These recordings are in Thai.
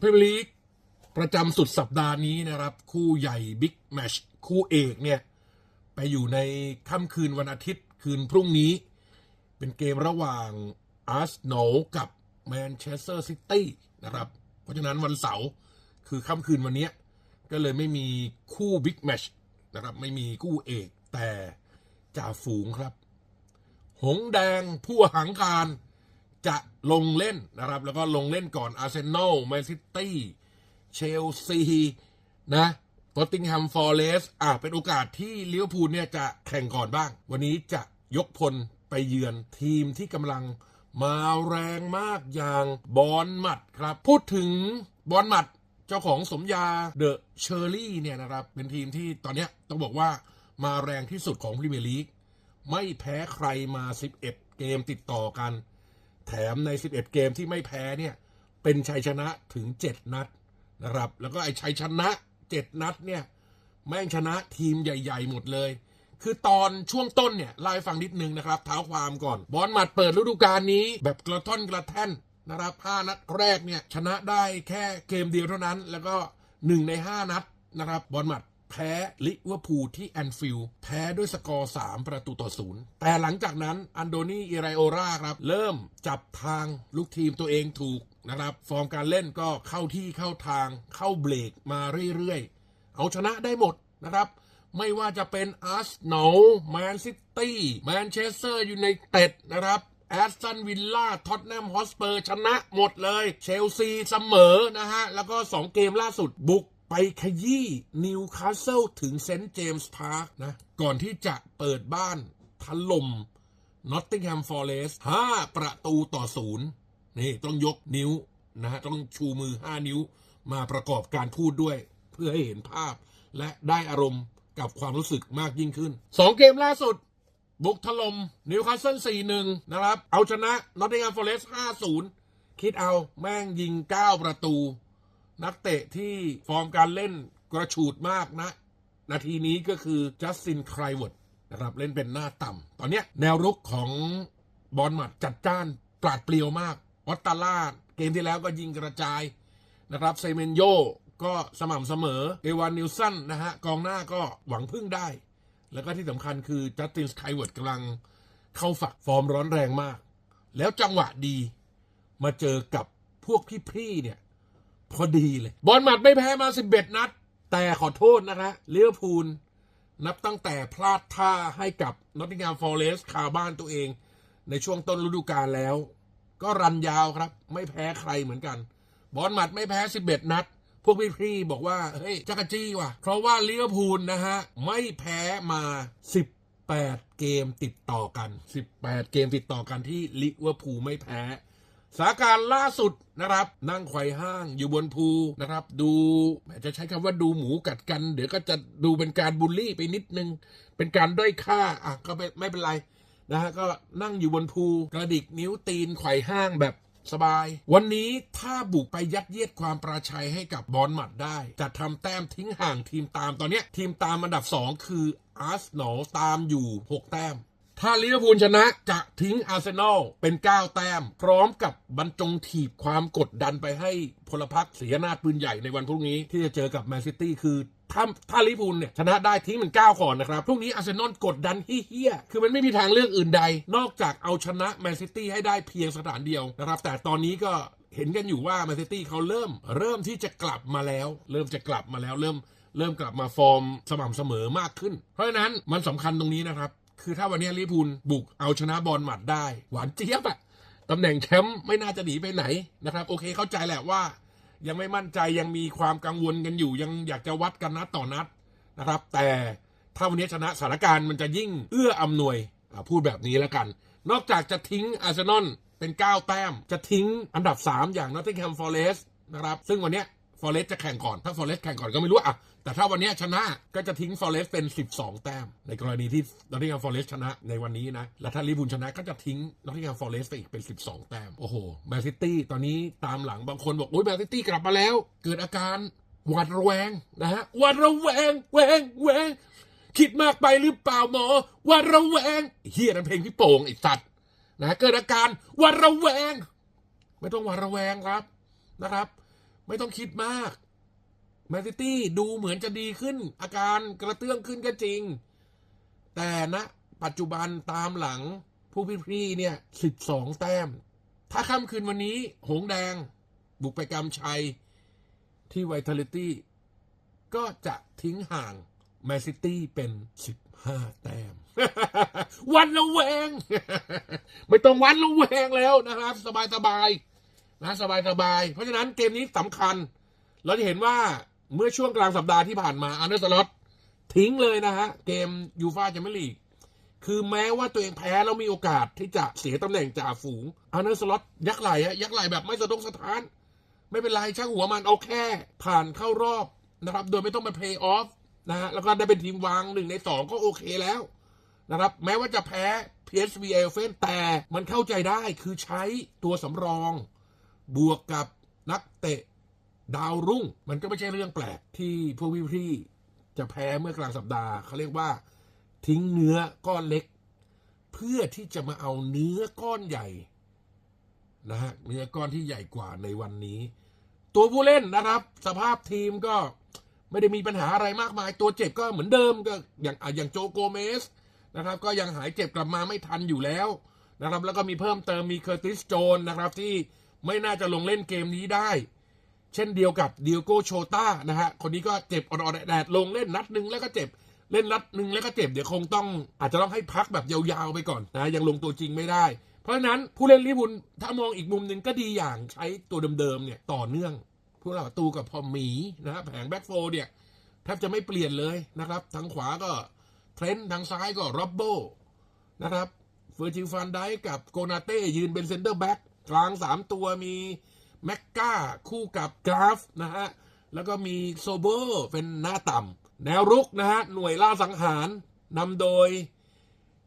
พรีเมียร์ลีกประจำสุดสัปดาห์นี้นะครับ คู่ใหญ่บิ๊กแมชคู่เอกเนี่ย ไปอยู่ในค่ำคืนวันอาทิตย์คืนพรุ่งนี้ เป็นเกมระหว่างอาร์เซนอลกับแมนเชสเตอร์ซิตี้นะครับ เพราะฉะนั้นวันเสาร์คือค่ำคืนวันนี้ก็เลยไม่มีคู่บิ๊กแมชนะครับ ไม่มีคู่เอกแต่จ่าฝูงครับ หงแดงผู้หังการ จะลงเล่นนะครับ แล้วก็ลงเล่นก่อนอาร์เซนอลแมนซิตี้เชลซีนะตอตติงแฮมฟอร์เรสอะเป็นโอกาสที่ลิเวอร์พูลเนี่ยจะแข่งก่อนบ้าง วันนี้จะยกพลไปเยือนทีมที่กำลังมาแรงมากอย่างบอลหมัดครับ พูดถึงบอลหมัดเจ้าของสมยาเดอะเชอร์รี่เนี่ยนะครับ เป็นทีมที่ตอนนี้ต้องบอกว่ามาแรงที่สุดของพรีเมียร์ลีกไม่แพ้ใครมา 11 เกมติดต่อกัน แถมใน 11 เกมที่ไม่แพ้เนี่ย เป็นชัยชนะถึง 7 นัดนะครับ แล้วก็ไอ้ชัยชนะ 7 นัดเนี่ย แม่งชนะทีมใหญ่ ๆ หมดเลย คือตอนช่วงต้นเนี่ยเล่ฟังนิดนึงนะครับเท้าความก่อนบอลหมัดเปิดฤดูกาลนี้ แบบกระท่อนกระแท่นนะครับ5นัดแรกเนี่ยชนะได้แค่เกมเดียวเท่านั้น แล้วก็ 1 ใน 5 นัดนะครับบอลหมัด แพ้ลิเวอร์พูลที่แอนฟิลด์แพ้ด้วยสกอร์ 3 ประตูต่อศูนย์แต่หลังจากนั้นอันโดนีอิไรโอราครับ เริ่มจับทางลูกทีมตัวเองถูกนะครับ ฟอร์มการเล่นก็เข้าที่เข้าทางเข้าเบรกมาเรื่อยๆ เอาชนะได้หมดนะครับ ไม่ว่าจะเป็นอาร์เซนอลแมนซิตี้แมนเชสเตอร์ยูไนเต็ดนะครับแอสตันวิลล่าท็อตแนมฮอสเปอร์ชนะหมดเลย เชลซีเสมอนะฮะ แล้วก็ 2 เกมล่าสุดบุก ไปขยี้นิวคาสเซิลถึงเซนต์เจมส์พาร์คนะ ก่อนที่จะเปิดบ้านถล่มนอตติงแฮมฟอร์เรส5ประตูต่อศูนย์นี่ต้องยกนิ้วนะฮะ ต้องชูมือ5นิ้วมาประกอบการพูดด้วย เพื่อให้เห็นภาพและได้อารมณ์กับความรู้สึกมากยิ่งขึ้น2เกมล่าสุด บุกถล่มนิวคาสเซิล4-1นะครับ เอาชนะนอตติงแฮมฟอร์เรส5-0คิดเอาแม่งยิง9ประตู นักเตะที่ฟอร์มการเล่นกระฉูดมากนะ นาทีนี้ก็คือจัสตินไครเวิร์ดนะครับเล่นเป็นหน้าต่ำ ตอนนี้แนวรุกของบอลหมัดจัดจ้านปราดเปรียวมากออตตาล่าเกมที่แล้วก็ยิงกระจายนะครับเซเมนโยก็สม่ำเสมอ เอวานนิวสันนะฮะ กองหน้าก็หวังพึ่งได้ แล้วก็ที่สำคัญคือจัสตินไครเวิร์ดกำลังเข้าฝักฟอร์มร้อนแรงมาก แล้วจังหวะดีมาเจอกับพวกพี่ๆเนี่ย พอดีเลย บอลหมัดไม่แพ้มา 11 นัด แต่ขอโทษนะคะเลี้ยวพูลนับตั้งแต่พลาดท่าให้กับนอตติง a m มฟอร์เรสคาบ้านตัวเอง ในช่วงต้นฤดูกาลแล้ว ก็รันยาวครับ ไม่แพ้ใครเหมือนกัน บอลหมัดไม่แพ้ 11 นัด พวกพี่ๆบอกว่า เฮ้ยจักรจี้ว่ะ เพราะว่าเลี้ยวพูลนะฮะ ไม่แพ้มา 18 เกมติดต่อกัน 18 เกมติดต่อกันที่ลิเวอร์พูลไม่แพ้ สถานการณ์ล่าสุดนะครับ นั่งไขว่ห้างอยู่บนภูนะครับ ดูแมจะใช้คำว่าดูหมูกัดกัน เดี๋ยวก็จะดูเป็นการบูลลี่ไปนิดนึง เป็นการด้อยค่าอะก็ไม่ไม่เป็นไรนะฮะก็นั่งอยู่บนภูกระดิกนิ้วตีนไขว่ห้างแบบสบาย วันนี้ถ้าบุกไปยัดเยียดความประชัยให้กับบอลหมัดได้ จะทำแต้มทิ้งห่างทีมตามตอนนี้ทีมตามอันดับ 2 คืออาร์เซนอลตามอยู่ 6 แต้ม ถ้าลิเวอร์พูลชนะจะทิ้งอาร์เซนอลเป็น 9 แต้ม พร้อมกับบรรจงถีบความกดดันไปให้พลพรรคเสียนาปืนใหญ่ในวันพรุ่งนี้ที่จะเจอกับแมนซิตี้คือถ้าถ้าลิเวอร์พูลเนี่ยชนะได้ทิ้งเป็น9ก่อนนะครับ พรุ่งนี้อาร์เซนอลกดดันเฮี้ย คือมันไม่มีทางเลือกอื่นใด นอกจากเอาชนะแมนซิตี้ให้ได้เพียงสถานเดียวนะครับ แต่ตอนนี้ก็เห็นกันอยู่ว่าแมนซิตี้เขาเริ่ม เริ่มที่จะกลับมาแล้ว เริ่มจะกลับมาแล้วเริ่มเริ่มกลับมาฟอร์มสม่ำเสมอมากขึ้น เพราะฉะนั้นมันสำคัญตรงนี้นะครับ คือถ้าวันนี้ลิพูลบุกเอาชนะบอลหมัดได้ หวานเจี๊ยบอะตำแหน่งแชมป์ไม่น่าจะหนีไปไหนนะครับ โอเคเข้าใจแหละว่า ยังไม่มั่นใจยังมีความกังวลกันอยู่ ยังอยากจะวัดกันนัดต่อนัดนะครับ แต่ถ้าวันนี้ชนะสถานการณ์มันจะยิ่งเอื้ออำนวยอะพูดแบบนี้แล้วกัน นอกจากจะทิ้งอาร์เซนอลเป็น 9 แต้ม จะทิ้งอันดับ 3 อย่างนอตติงแฮมฟอร์เรสนะครับ ซึ่งวันนี้ฟอร์เรสจะแข่งก่อน ถ้าฟอร์เรสแข่งก่อนก็ไม่รู้อะ แต่ถ้าวันนี้ชนะก็จะทิ้งฟอเรสเป็น 12 แต้ม ในกรณีที่นอตติงแฮมฟอเรสชนะในวันนี้นะ และถ้าลิเวอร์พูลชนะก็จะทิ้งนอตติงแฮมฟอเรสไปอีกเป็น 12 แต้ม โอ้โหแมนซิตี้ตอนนี้ตามหลังบางคนบอกโอ้ยแมนซิตี้กลับมาแล้ว เกิดอาการหวาดระแวงนะฮะหวาดระแวงแวงแวงคิดมากไปหรือเปล่าหมอหวาดระแวงเฮียนั่นเพลงพี่โป่งไอ้สัตว์นะเกิดอาการหวาดระแวง ไม่ต้องหวาดระแวงครับนะครับ ไม่ต้องคิดมาก แมนซิตี้ดูเหมือนจะดีขึ้น อาการกระเตื้องขึ้นก็จริง แต่ณปัจจุบันตามหลังผู้พี่ๆเนี่ยสิบสองแต้ม ถ้าค่ำคืนวันนี้ หงแดง บุกไปกำชัย ที่ไวท์เทลิตี้ ก็จะทิ้งห่างแมนซิตี้เป็นสิบห้าแต้ม วันละแวง ไม่ต้องวันละแวงแล้วนะครับ สบายสบายๆนะสบายสบายๆเพราะฉะนั้นเกมนี้สำคัญ เราจะเห็นว่า เมื่อช่วงกลางสัปดาห์ที่ผ่านมาอันเดอร์สล็อตทิ้งเลยนะฮะ เกมยูฟาแชมเปี้ยนลีกคือแม้ว่าตัวเองแพ้แล้วมีโอกาสที่จะเสียตำแหน่งจ่าฝูงอันเดอร์สล็อตยักไหลฮะยักไหลแบบไม่สะทกสะท้าน ไม่เป็นไรช่างหัวมันเอาแค่ ผ่านเข้ารอบนะครับ โดยไม่ต้องไปเพลย์ออฟนะฮะแล้วก็ได้เป็นทีมวางหนึ่งในสองก็โอเคแล้วนะครับ แม้ว่าจะแพ้ PSV เอลเฟนแต่มันเข้าใจได้คือใช้ตัวสำรอง บวกกับนักเตะ ดาวรุ่งมันก็ไม่ใช่เรื่องแปลกที่พวกพี่ๆจะแพ้เมื่อกลางสัปดาห์เขาเรียกว่า ทิ้งเนื้อก้อนเล็ก เพื่อที่จะมาเอาเนื้อก้อนใหญ่นะฮะเนื้อก้อนที่ใหญ่กว่าในวันนี้ ตัวผู้เล่นนะครับ สภาพทีมก็ไม่ได้มีปัญหาอะไรมากมาย ตัวเจ็บก็เหมือนเดิมก็อย่างอะอย่างโจโกเมสนะครับ ก็ยังหายเจ็บกลับมาไม่ทันอยู่แล้วนะครับ แล้วก็มีเพิ่มเติมมีเคอร์ติสโจนนะครับ ที่ไม่น่าจะลงเล่นเกมนี้ได้ เช่นเดียวกับดิโกโชต้านะฮะ คนนี้ก็เจ็บอ่อดๆแดดลงเล่นนัดหนึ่งแล้วก็เจ็บ เล่นนัดหนึ่งแล้วก็เจ็บ เดี๋ยวคงต้องอาจจะต้องให้พักแบบยาวๆไปก่อนนะ ยังลงตัวจริงไม่ได้ เพราะฉะนั้นผู้เล่นลิเวอร์พูลถ้ามองอีกมุมหนึ่งก็ดีอย่างใช้ตัวเดิมๆเนี่ยต่อเนื่อง ผู้รักษาประตูกับพอหมีนะฮะแผงแบ็กโฟร์เนี่ยแทบจะไม่เปลี่ยนเลยนะครับ ทางขวาก็เทรนต์ทางซ้ายก็ร็อบโบนะครับเฟอร์จิลฟันได้กับโกนาเต้ยืนเป็นเซนเตอร์แบ็กกลางสามตัวมี แมกกาคู่กับกราฟนะฮะ แล้วก็มีโซเบอร์เป็นหน้าต่ำแนวรุกนะฮะ หน่วยล่าสังหารนำโดย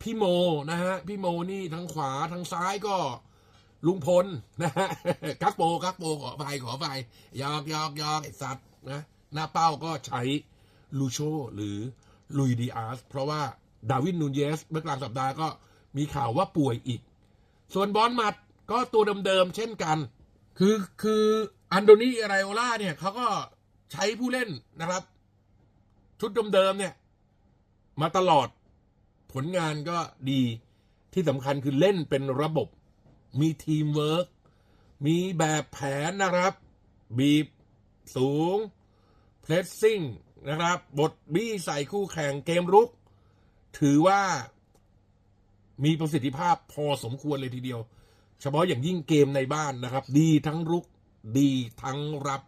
พี่โมนะฮะ พี่โมนี่ทางขวาทางซ้ายก็ลุงพลนะฮะกักโปกักโปขอไปขอไปยอกยอกยอกไอสัตว์นะ หน้าเป้าก็ใช้ลูโชหรือลุยดีอาร์สเพราะว่าดาวินนูนเยส เมื่อกลางสัปดาห์ก็มีข่าวว่าป่วยอีก ส่วนบอลมัดก็ตัวเดิมๆเช่นกัน คือคืออันโดนีไรโอล่าเนี่ยเขาก็ใช้ผู้เล่นนะครับ ชุดเดิมๆเนี่ย มาตลอดผลงานก็ดีที่สำคัญคือเล่นเป็นระบบ มีทีมเวิร์กมีแบบแผนนะครับ บีบสูงเพรสซิ่งนะครับ บทบี้ใส่คู่แข่งเกมรุก ถือว่ามีประสิทธิภาพพอสมควรเลยทีเดียว เฉพาะอย่างยิ่งเกมในบ้านนะครับ ดีทั้งรุก ดีทั้งรับ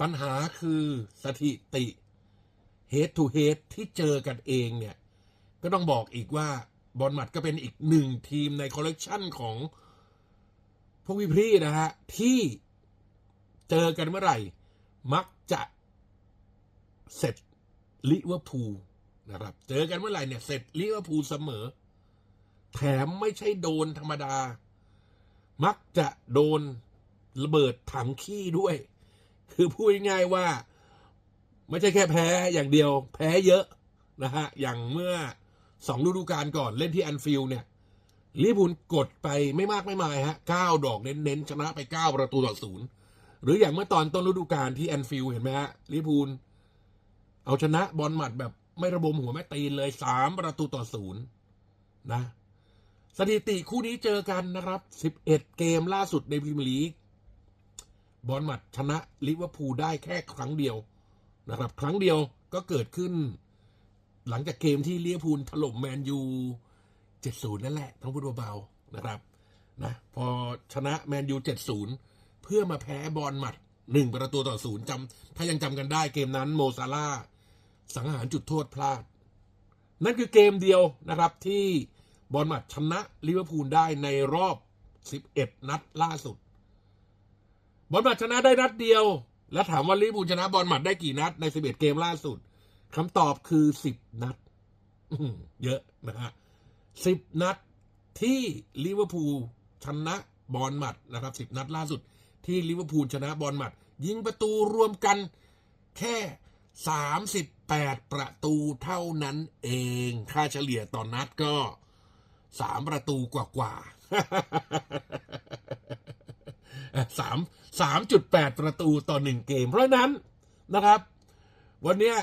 ปัญหาคือสถิติ head to head ที่เจอกันเองเนี่ย ก็ต้องบอกอีกว่าบอลหมัดก็เป็นอีกหนึ่งทีมในคอลเลกชันของพวกพี่ๆนะฮะ ที่เจอกันเมื่อไหร่ มักจะเสร็จลิเวอร์พูลนะครับ เจอกันเมื่อไหร่เนี่ย เสร็จลิเวอร์พูลเสมอ แถมไม่ใช่โดนธรรมดา มักจะโดนระเบิดถังขี้ด้วย คือพูดง่ายว่า ไม่ใช่แค่แพ้อย่างเดียว แพ้เยอะนะฮะ อย่างเมื่อสองฤดูกาลก่อนเล่นที่แอนฟิลเนี่ยลิเวอร์พูลกดไปไม่มากไม่มายฮะเก้าดอกเน้นๆ ชนะไปเก้าประตูต่อศูนย์หรืออย่างเมื่อตอนต้นฤดูกาลที่แอนฟิลเห็นไหมฮะลิเวอร์พูลเอาชนะบอลหมัดแบบไม่ระบมหัวแม่ตีนเลยสามประตูต่อศูนย์นะ สถิติคู่นี้เจอกันนะครับ 11 เกมล่าสุดในพรีเมียร์ลีก บอลหมัดชนะลิเวอร์พูลได้แค่ครั้งเดียวนะครับ ครั้งเดียวก็เกิดขึ้น หลังจากเกมที่ลิเวอร์พูลถล่มแมนยู70 นั่นแหละต้องพูดเบาๆนะครับนะพอชนะแมนยู70 เพื่อมาแพ้บอลหมัด1ประตูต่อศูนย์จำถ้ายังจำกันได้เกมนั้นโมซาร่าสังหารจุดโทษพลาด นั่นคือเกมเดียวนะครับที่ บอลหมัดชนะลิเวอร์พูลได้ในรอบ 11 นัดล่าสุด บอลหมัดชนะได้นัดเดียว แล้วถามว่าลิเวอร์พูลชนะบอลหมัดได้กี่นัดใน 11 เกมล่าสุดคำตอบคือ 10 นัดเยอะนะฮะ10นัดที่ลิเวอร์พูลชนะบอลหมัดนะครับ10นัดล่าสุด ที่ลิเวอร์พูลชนะบอลหมัด ยิงประตูรวมกันแค่38ประตูเท่านั้นเอง ค่าเฉลี่ยต่อนนัดก็ สามประตูกว่ากว่าๆสาม3.8ปดประตูต่อหนึ่งเกม เพราะนั้นนะครับ วันนี้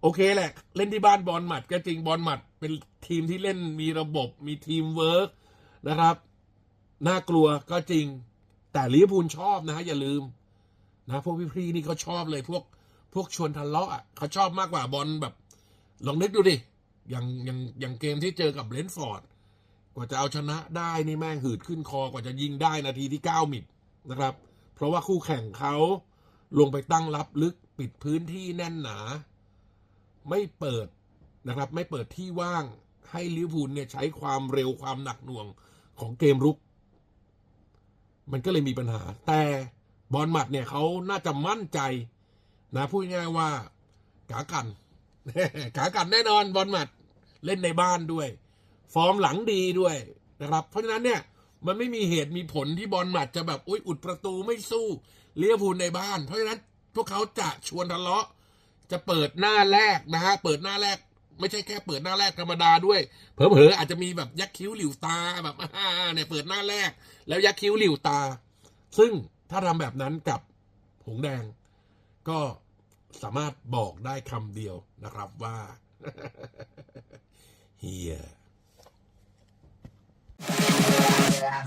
โอเคแหละ เล่นที่บ้านบอลหมัดก็จริงบอลหมัดเป็นทีมที่เล่นมีระบบมีทีมเวิร์กนะครับ น่ากลัวก็จริง แต่ลิเวอร์พูลชอบนะฮะอย่าลืม นะพวกพี่ๆนี่เขาชอบเลยพวกพวกชวนทะเลาะอะเขาชอบมากกว่าบอลแบบ ลองนึกดูดิอย่างอย่างอย่างเกมที่เจอกับเลนฟอร์ด กว่าจะเอาชนะได้นี่แม่งหืดขึ้นคอกว่าจะยิงได้นาทีที่เก้ามิดนะครับ เพราะว่าคู่แข่งเขาลงไปตั้งรับลึกปิดพื้นที่แน่นหนา ไม่เปิดนะครับ ไม่เปิดที่ว่างให้ลิเวอร์พูลเนี่ยใช้ความเร็วความหนักหน่วงของเกมรุก มันก็เลยมีปัญหา แต่บอลหมัดเนี่ยเขาน่าจะมั่นใจนะพูดง่ายว่ากากันกากันแน่นอนบอลหมัดเล่นในบ้านด้วย ฟอร์มหลังดีด้วยนะครับเพราะฉะนั้นเนี่ยมันไม่มีเหตุมีผลที่บอลหมัดจะแบบอุ้ยอุดประตูไม่สู้เลี้ยวพูลในบ้าน เพราะฉะนั้นพวกเขาจะชวนทะเลาะจะเปิดหน้าแรกนะฮะเปิดหน้าแรก ไม่ใช่แค่เปิดหน้าแรกธรรมดาด้วย เผลอๆอาจจะมีแบบยักคิ้วหลิวตาแบบอ่าเนี่ยเปิดหน้าแรก แล้วยักคิ้วหลิวตา ซึ่งถ้าทำแบบนั้นกับหงแดง ก็สามารถบอกได้คำเดียวนะครับว่าเฮีย Yeah.